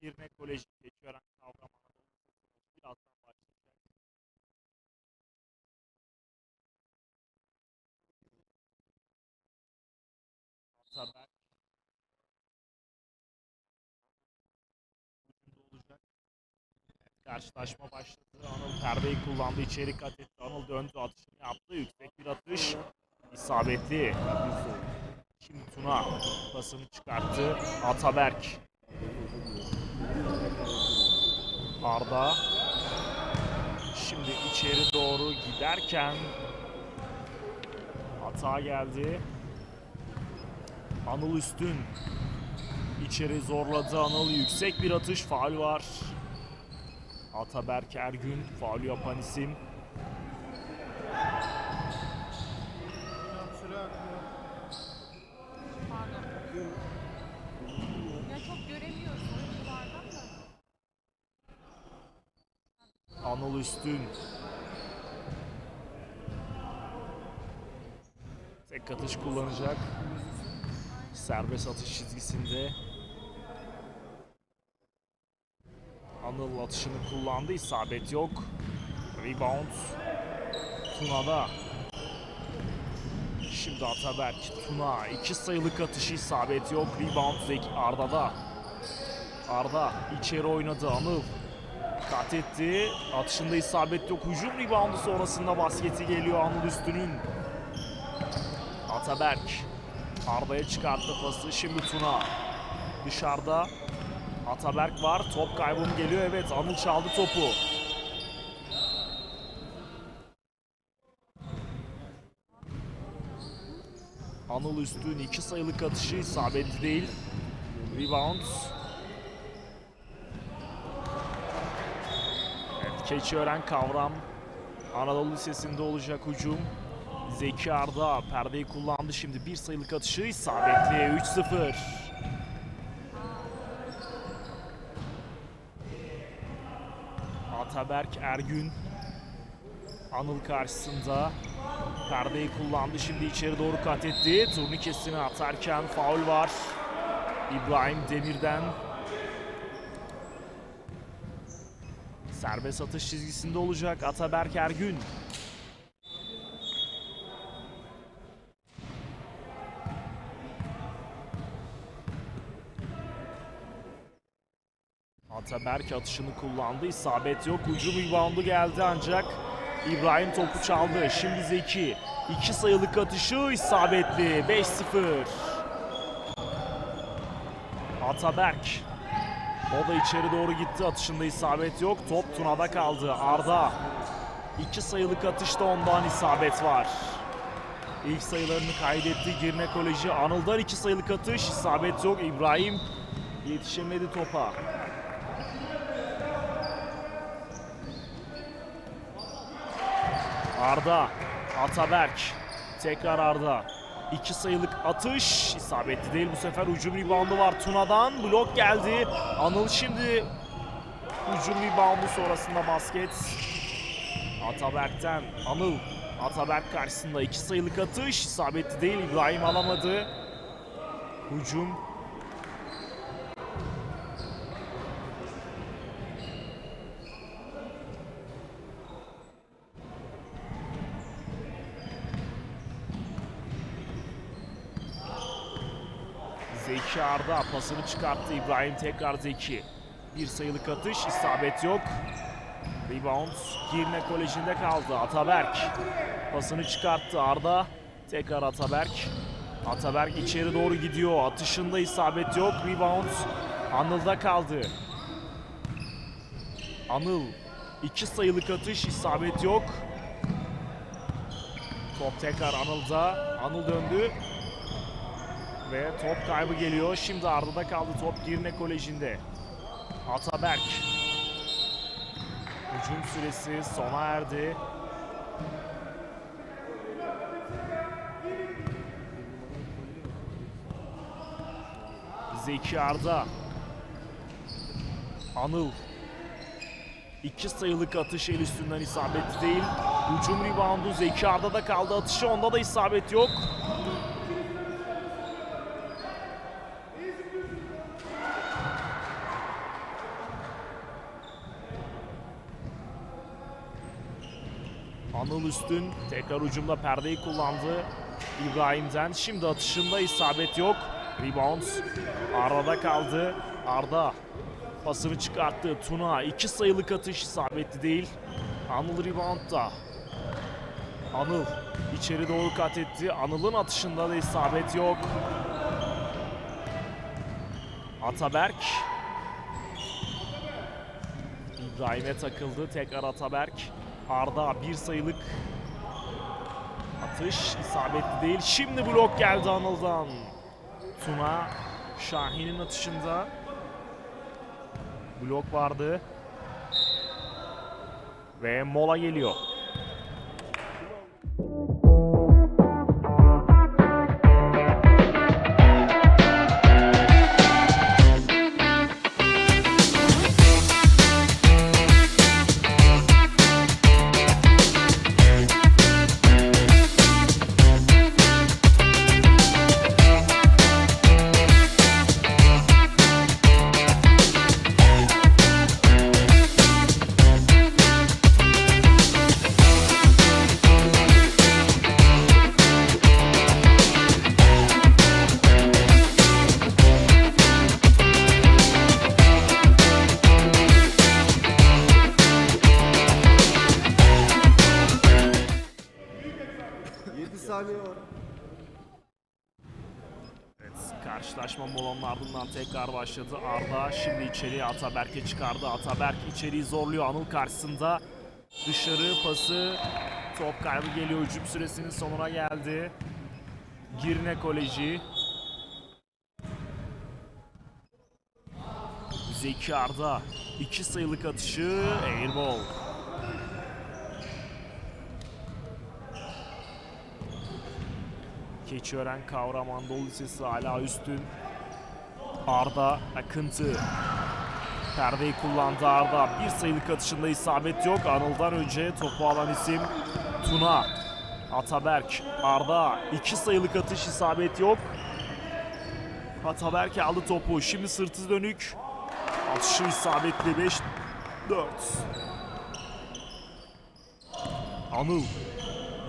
Girne Koleji kavram Anadolu birazdan başlayacak. Ataberk olacak. Karşılaşma başladı. Anıl perdeyi kullandı. içeri kat etti. Anıl döndü. Atışını yaptı. Yüksek bir atış. İsabetli. Şimdi Tuna pasını çıkarttı. Ataberk. Arda. Şimdi içeri doğru giderken hata geldi. Anıl Üstün içeri zorladı Anıl. Yüksek bir atış. Faul var. Ataberk Ergün faul yapan isim. Pardon. Ya çok göremiyoruz oyunculardan da. Anıl Üstün. Tek atış kullanacak. Serbest atış çizgisinde. Anıl atışını kullandı. isabet yok. Rebound. Tuna'da. Şimdi Ataberk. Tuna. iki sayılık atışı isabet yok. Rebound Zeki Arda'da. Arda içeri oynadı. Anıl kat etti. Atışında isabet yok. Hücum reboundu sonrasında basketi geliyor Anıl Üstün'ün. Ataberk Arda'ya çıkarttı pası. Şimdi Tuna dışarıda. Ataberk var. Top kaybı mı geliyor? Evet Anıl çaldı topu. Anıl Üstün iki sayılık atışı isabetli değil. Rebound. Keçiören kavram. Anadolu Lisesi'nde olacak hücum. Zeki Arda perdeyi kullandı şimdi bir sayılık atışı isabetli 3-0. Ataberk Ergün Anıl karşısında perdeyi kullandı şimdi içeri doğru kat etti. Turnikesini atarken faul var. İbrahim Demir'den Serbest atış çizgisinde olacak Ataberk Ergün. Ataberk atışını kullandı. İsabet yok. Hücum reboundu geldi ancak İbrahim topu çaldı. Şimdi Zeki. iki sayılık atışı isabetli. 5-0. Ataberk o da içeri doğru gitti. Atışında isabet yok. Top Tuna'da kaldı. Arda. iki sayılık atışta ondan isabet var. İlk sayılarını kaydetti Girne Koleji. Anıl'dan iki sayılık atış. isabet yok. İbrahim yetişemedi topa. Arda. Ataberk. Tekrar Arda. İki sayılık atış. isabetli değil bu sefer. Hücum reboundu var Tuna'dan. Blok geldi. Anıl şimdi hücum reboundu sonrasında basket. Ataberk'ten Anıl. Ataberk karşısında iki sayılık atış. isabetli değil. İbrahim alamadı. Hücum. Zeki Arda pasını çıkarttı. İbrahim tekrar Zeki. Bir sayılık atış. isabet yok. Rebound Girne Koleji'nde kaldı. Ataberk pasını çıkarttı. Arda tekrar Ataberk. Ataberk içeri doğru gidiyor. Atışında isabet yok. Rebound Anıl'da kaldı. Anıl iki sayılık atış isabet yok. Top tekrar Anıl'da. Anıl döndü. Ve top kaybı geliyor. Şimdi Arda'da kaldı top Girne Koleji'nde. Ataberk. Hücum süresi sona erdi. Zeki Arda. Anıl. İki sayılık atış el üstünden isabetli değil. Hücum reboundu Zeki Arda'da kaldı. Atışı onda da isabet yok. Anıl Üstün tekrar ucumda perdeyi kullandı. İbrahim'den şimdi atışında isabet yok. Rebound Arda'da kaldı. Arda pasını çıkarttı. Tuna iki sayılık atış isabetli değil. Anıl reboundda. Anıl içeri doğru kat etti. Anıl'ın atışında da isabet yok. Ataberk İbrahim'e takıldı. Tekrar Ataberk. Arda bir sayılık atış isabetli değil. Şimdi blok geldi Anıl'dan. Tuna Şahin'in atışında blok vardı. Ve mola geliyor. Karşılaşma molanın ardından tekrar başladı. Arda şimdi içeriye Ataberk'e çıkardı. Ataberk içeriği zorluyor Anıl karşısında. Dışarı pası top kaybı geliyor. Hücum süresinin sonuna geldi. Girne Koleji. Zeki Arda. iki sayılık atışı. Airball. Keçiören Kavram Anadolu Lisesi hala üstün. Arda Akıntı. Perdeyi kullandı Arda. Bir sayılık atışında isabet yok. Anıl'dan önce topu alan isim Tuna. Ataberk. Arda. iki sayılık atış isabet yok. Ataberk aldı topu. Şimdi sırtı dönük. Atışı isabetli 5 4. Anıl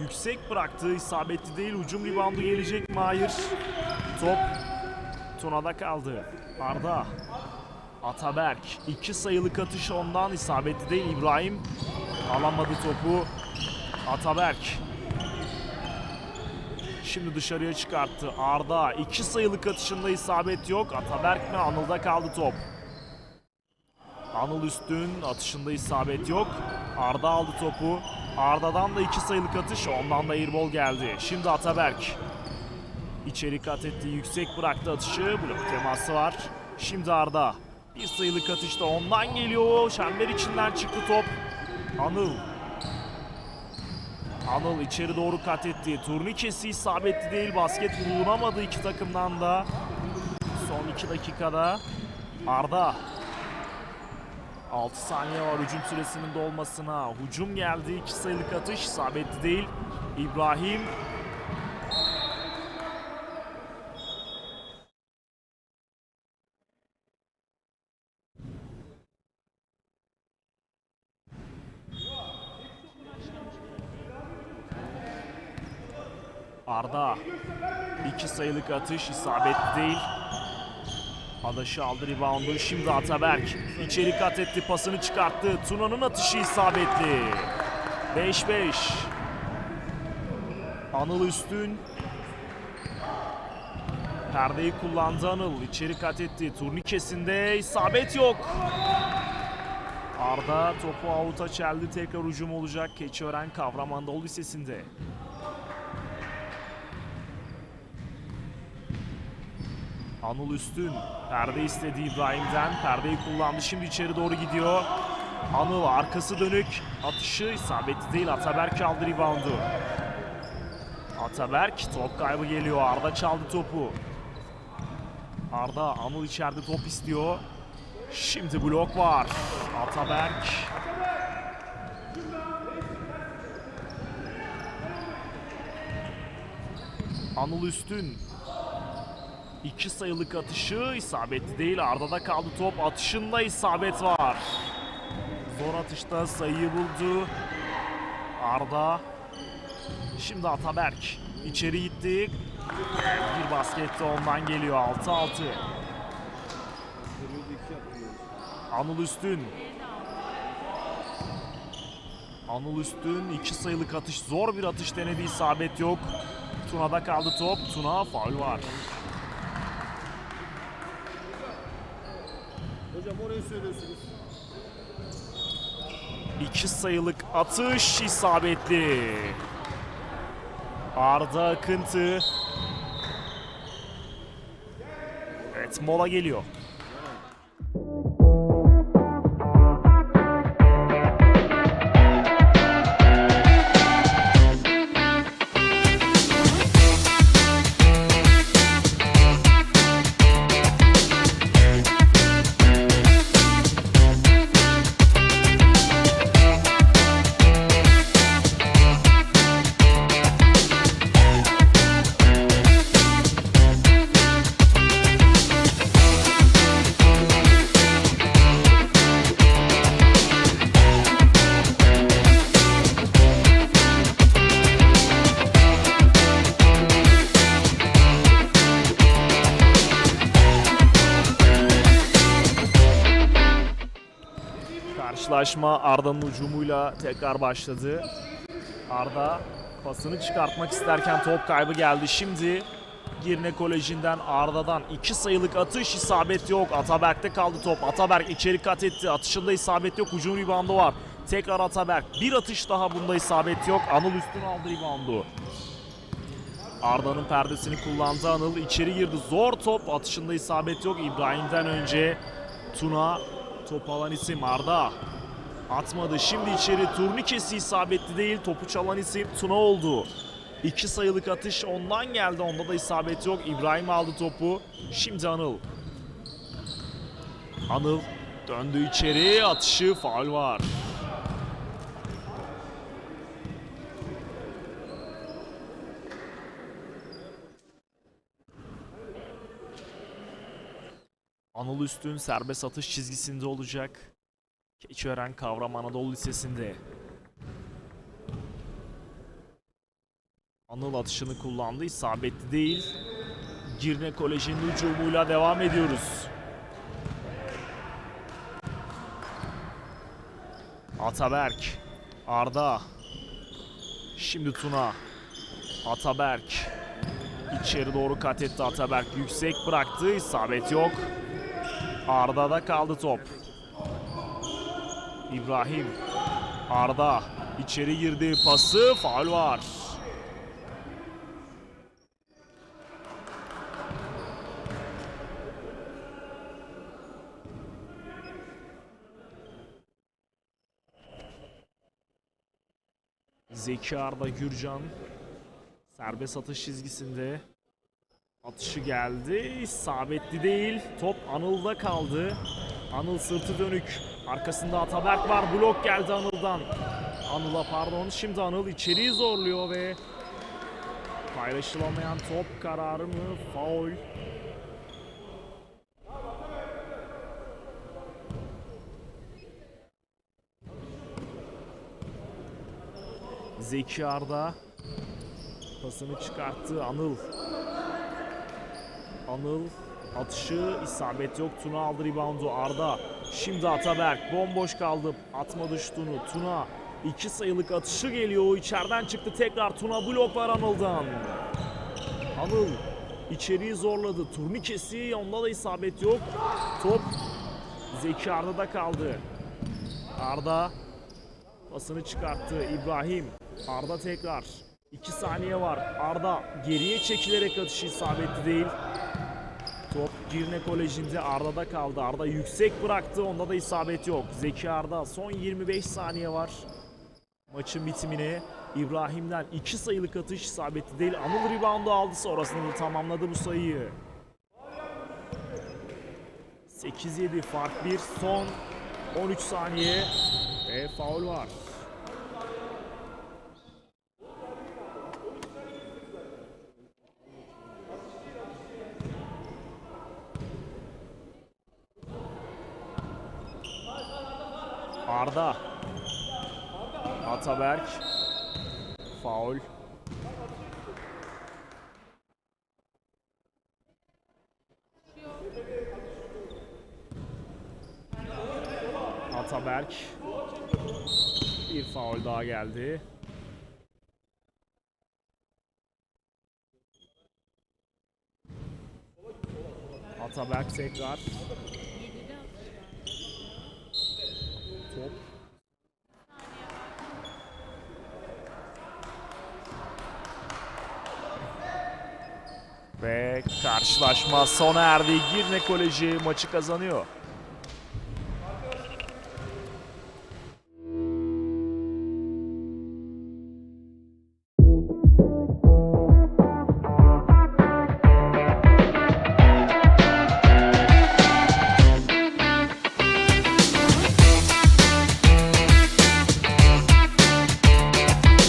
Yüksek bıraktığı isabetli değil. Ucum reboundu gelecek mi? Hayır. Top Tuna'da kaldı. Arda. Ataberk. iki sayılık atış ondan isabetli değil. İbrahim alamadı topu. Ataberk. Şimdi dışarıya çıkarttı. Arda. iki sayılık atışında isabet yok. Ataberk mi? Anıl'da kaldı top. Anıl Üstün atışında isabet yok. Arda aldı topu. Arda'dan da iki sayılık atış, ondan da airball geldi. Şimdi Ataberk. İçeri kat etti, yüksek bıraktı atışı. Blok teması var. Şimdi Arda. Bir sayılık atış da ondan geliyor. Çember içinden çıktı top. Anıl. Anıl içeri doğru kat etti. Turnikesi isabetli değil. Basket bulunamadı iki takımdan da. Son iki dakikada. Arda 6 saniye var hücum süresinin dolmasına. Hücum geldi. 2 sayılık atış isabetli değil. İbrahim Arda 2 sayılık atış isabetli değil. Adaşı aldı reboundu. Şimdi Ataberk içeri kat etti. Pasını çıkarttı. Tuna'nın atışı isabetli. 5-5. Anıl Üstün. Perdeyi kullandı Anıl. İçeri kat etti. Turnikesinde isabet yok. Arda topu avuta çeldi. Tekrar hücum olacak. Keçiören Kavram Anadolu Lisesi'nde. Anıl Üstün perde istedi İbrahim'den. Perdeyi kullandı. Şimdi içeri doğru gidiyor. Anıl arkası dönük. Atışı isabetli değil. Ataberk aldı reboundu. Ataberk top kaybı geliyor. Arda çaldı topu. Arda Anıl içeride top istiyor. Şimdi blok var. Ataberk. Anıl Üstün İki sayılık atışı isabetli değil. Arda'da kaldı top. Atışında isabet var. Zor atışta sayıyı buldu. Arda Şimdi Ataberk içeri gitti. Bir baskette ondan geliyor 6-6. Anıl Üstün. Anıl Üstün iki sayılık atış zor bir atış denedi isabet yok. Tuna'da kaldı top. Tuna faul var. Orayı söylüyorsunuz. İki sayılık atış isabetli. Arda Akıntı. Evet mola geliyor. Karşılaşma Arda'nın ucumuyla tekrar başladı. Arda pasını çıkartmak isterken top kaybı geldi. Şimdi Girne Koleji'nden Arda'dan iki sayılık atış isabet yok. Ataberk'te kaldı top. Ataberk içeri kat etti. Atışında isabet yok. Hücum ribandı var. Tekrar Ataberk. Bir atış daha bunda isabet yok. Anıl üstün aldı ribandı. Arda'nın perdesini kullandı Anıl. içeri girdi. Zor top. Atışında isabet yok. İbrahim'den önce Tuna top alan isim Arda. Atmadı. Şimdi içeri turnikesi isabetli değil. Topu çalan isim Tuna oldu. İki sayılık atış ondan geldi. Onda da isabet yok. İbrahim aldı topu. Şimdi Anıl. Anıl döndü içeri. Atışı faul var. Anıl Üstün serbest atış çizgisinde olacak. Keçiören Kavram Anadolu Lisesi'nde. Anıl atışını kullandı. isabetli değil. Girne Koleji'nin hücumuyla devam ediyoruz. Ataberk. Arda. Şimdi Tuna. Ataberk. İçeri doğru kat etti Ataberk. Yüksek bıraktı. isabet yok. Arda'da kaldı top. İbrahim. Arda. içeri girdi. Pası. Faul var. Zeki Arda Gürcan. Serbest atış çizgisinde. Atışı geldi. İsabetli değil. Top Anıl'da kaldı. Anıl sırtı dönük. Arkasında Ataberk var. Blok geldi Anıl'dan. Anıl'a pardon. Şimdi Anıl içeriği zorluyor ve paylaşılamayan top kararı mı? Faul. Zeki Arda pasını çıkarttı Anıl. Anıl atışı isabet yok. Tuna aldı reboundu Arda. Şimdi Ataberk bomboş kaldı. Atmadı şutunu. Tuna iki sayılık atışı geliyor. O içeriden çıktı tekrar. Tuna blok var Anıl'dan. Anıl içeriği zorladı. Turnikesi onda da isabet yok. Top Zeki Arda'da kaldı. Arda pasını çıkarttı. İbrahim. Arda tekrar. 2 saniye var. Arda geriye çekilerek atışı isabetli değil. Girne Koleji'nde Arda'da kaldı. Arda yüksek bıraktı. Onda da isabet yok. Zeki Arda son 25 saniye var. Maçın bitimine İbrahim'den 2 sayılık atış isabetli değil. Anıl reboundu aldı. Sonrasında da tamamladı bu sayıyı. 8-7 fark 1. Son 13 saniye. Ve faul var. Arda. Ataberk. Faul. Ataberk. Bir faul daha geldi. Ataberk tekrar. Karşılaşma sona erdi. Girne Koleji maçı kazanıyor.